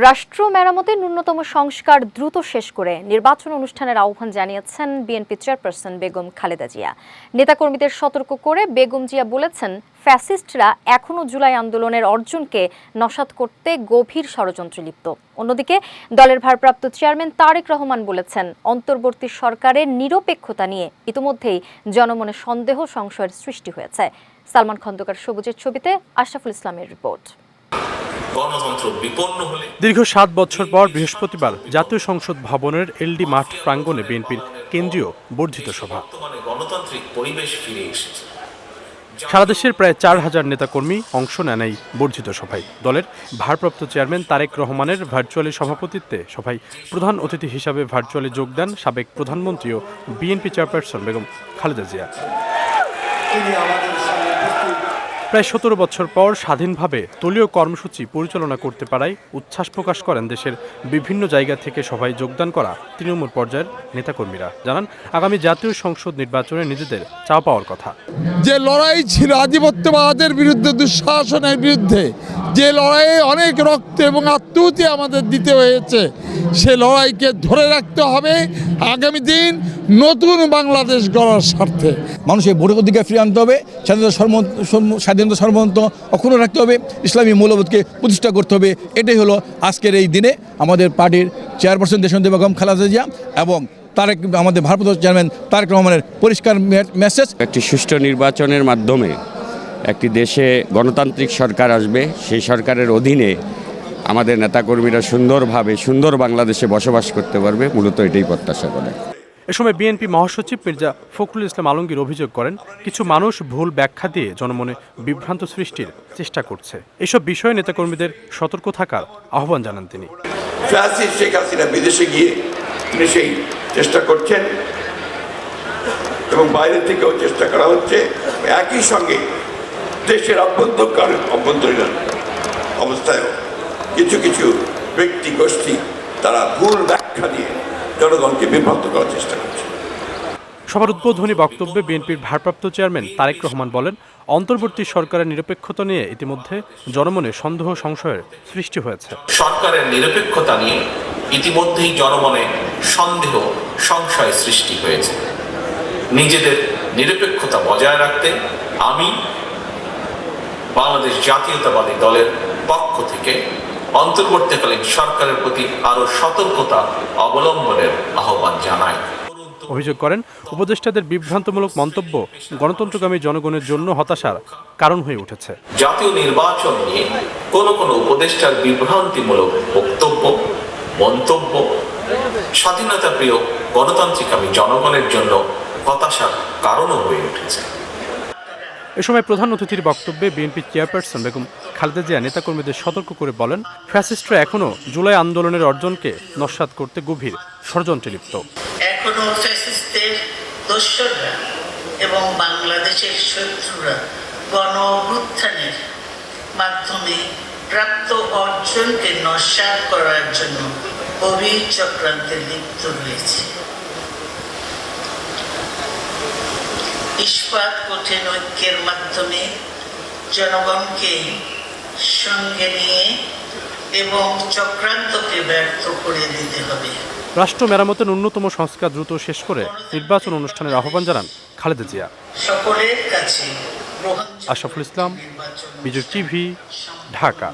রাষ্ট্র মেরামতে ন্যূনতম সংস্কার দ্রুত শেষ করে নির্বাচন অনুষ্ঠানের আহ্বান জানিয়েছেন বিএনপি চেয়ারপারসন বেগম খালেদা জিয়া। নেতাকর্মীদের সতর্ক করে বেগম জিয়া বলেছেন, ফ্যাসিস্টরা এখনও জুলাই আন্দোলনের অর্জনকে নস্যাৎ করতে গভীর ষড়যন্ত্রে লিপ্ত। অন্যদিকে, দলের ভারপ্রাপ্ত চেয়ারম্যান তারেক রহমান বলেছেন, অন্তর্বর্তী সরকারের নিরপেক্ষতা নিয়ে ইতিমধ্যেই জনমনে সন্দেহ, সংশয়ের সৃষ্টি হয়েছে। সালমান খন্দকার সবুজের ছবিতে আশরাফুল ইসলামের রিপোর্ট। দীর্ঘ সাত বছর পর বৃহস্পতিবার জাতীয় সংসদ ভবনের এলডি মাঠ প্রাঙ্গণে বিএনপির কেন্দ্রীয় বর্ধিত সভা। সারা দেশের প্রায় চার হাজার নেতাকর্মী অংশ নেন এই বর্ধিত সভায়। দলের ভারপ্রাপ্ত চেয়ারম্যান তারেক রহমানের ভার্চুয়ালি সভাপতিত্বে সভায় প্রধান অতিথি হিসাবে ভার্চুয়ালি যোগ দেন সাবেক প্রধানমন্ত্রী ও বিএনপি চেয়ারপারসন বেগম খালেদা জিয়া। প্রায় সতেরো বছর পর স্বাধীনভাবে দলীয় কর্মসূচি পরিচালনা করতে পারায় উচ্ছ্বাস প্রকাশ করেন দেশের বিভিন্ন জায়গা থেকে সভায় যোগদান করা তৃণমূল পর্যায়ের নেতাকর্মীরা। জানান, আগামী জাতীয় সংসদ নির্বাচনে নিজেদের চাওয়া পাওয়ার কথা। যে লড়াই ছিল আধিপত্যবাদের বিরুদ্ধে, দুঃশাসনের বিরুদ্ধে যে লড়াইয়ে অনেক রক্ত এবং আত্মহতি আমাদের দিতে হয়েছে সে লড়াইকে ধরে রাখতে হবে আগামী দিন নতুন বাংলাদেশ গড়ার স্বার্থে। মানুষের ভোটের অধিকার ফিরিয়ে আনতে হবে স্বাধীনতা সর্ব- সর্ব- স্বাধীনতা সর্বন্ত অক্ষুণ্ণ রাখতে হবে ইসলামী মূল্যবোধকে প্রতিষ্ঠা করতে হবে এটাই হলো আজকের এই দিনে আমাদের পার্টির চেয়ারপারসন দেশন্দি বেগম খালেদা জিয়া এবং তারেক আমাদের ভারপ্রাপ্ত চেয়ারম্যান তারেক রহমানের পরিষ্কার মেসেজ। একটি সুষ্ঠু নির্বাচনের মাধ্যমে একটি দেশে গণতান্ত্রিক সরকার আসবে সেই সরকারের অধীনে আমাদের নেতাকর্মীরা সুন্দরভাবে সুন্দর বাংলাদেশে বসবাস করতে পারবে মূলত এটাই প্রত্যাশা করে। এ সময় বিএনপি মহাসচিব মির্জা ফখরুল ইসলাম আলমগীর অভিযোগ করেন কিছু মানুষ ভুল ব্যাখ্যা দিয়ে জনমনে বিভ্রান্ত সৃষ্টির চেষ্টা করছে। এসব বিষয়ে নেতাকর্মীদের সতর্ক থাকার আহ্বান জানান তিনি। ফ্যাসিস্ট শেখ হাসিনা বিদেশে গিয়ে তিনি সেই চেষ্টা করছেন এবং বাইরে থেকেও চেষ্টা করা হচ্ছে। একই সঙ্গে দেশের অভ্যন্তরকার অভ্যন্তরীণ অবস্থায়ও কিছু কিছু ব্যক্তি গোষ্ঠী তারা ভুল ব্যাখ্যা দিয়ে জনগণকে বিভ্রান্ত করার চেষ্টা করছে। সভার উদ্বোধনী বক্তব্যে বিএনপির ভারপ্রাপ্ত চেয়ারম্যান তারেক রহমান বলেন অন্তর্বর্তী সরকারের নিরপেক্ষতা নিয়ে ইতিমধ্যে জনমনে সন্দেহ সংশয়ের সৃষ্টি হয়েছে। সরকারের নিরপেক্ষতা নিয়ে ইতিমধ্যেই জনমনে সন্দেহ সংশয় সৃষ্টি হয়েছে। নিজেদের নিরপেক্ষতা বজায় রাখতে আমি বাংলাদেশ জাতীয়তাবাদী দলের পক্ষ থেকে অন্তর্বর্তীকালীন সরকারের প্রতি আরও সতর্কতা অবলম্বনের আহ্বান জানাই অভিযোগ করেন উপদেষ্টাদের বিভ্রান্তমূলক মন্তব্য গণতন্ত্রগামী জনগণের জন্য হতাশার কারণ হয়ে উঠেছে। জাতীয় নির্বাচন নিয়ে কোন কোন উপদেষ্টার বিভ্রান্তিমূলক বক্তব্য মন্তব্য স্বাধীনতা প্রিয় গণতান্ত্রিক আমি জনগণের জন্য হতাশার কারণও হয়ে উঠেছে। এ সময় প্রধান অতিথির বক্তব্যে বিএনপি চেয়ারপারসন বেগম খালেদা জিয়া নেতাকর্মীদের সতর্ক করে বলেন, ফ্যাসিস্টরা এখনও জুলাই আন্দোলনের অর্জনকে নস্যাৎ করতে গভীর ষড়যন্ত্রে লিপ্ত। এখনও ফ্যাসিস্টদের এবং বাংলাদেশের শত্রুরা গণ অভ্যুত্থানের মাধ্যমে প্রাপ্ত অর্জনকে নস্যাৎ করার জন্য গভীর চক্রান্তে লিপ্ত রয়েছে। ইস্পাত কঠিন ঐক্যের মাধ্যমে জনগণকে সঙ্গে নিয়ে এবং চক্রান্তকে ব্যর্থ করে দিতে হবে। রাষ্ট্র মেরামতের অন্যতম সংস্কার দ্রুত শেষ করে নির্বাচন অনুষ্ঠানের আহ্বান জানান খালেদা জিয়া। সকলের কাছে আশরাফুল ইসলাম বিজয় টিভি ঢাকা।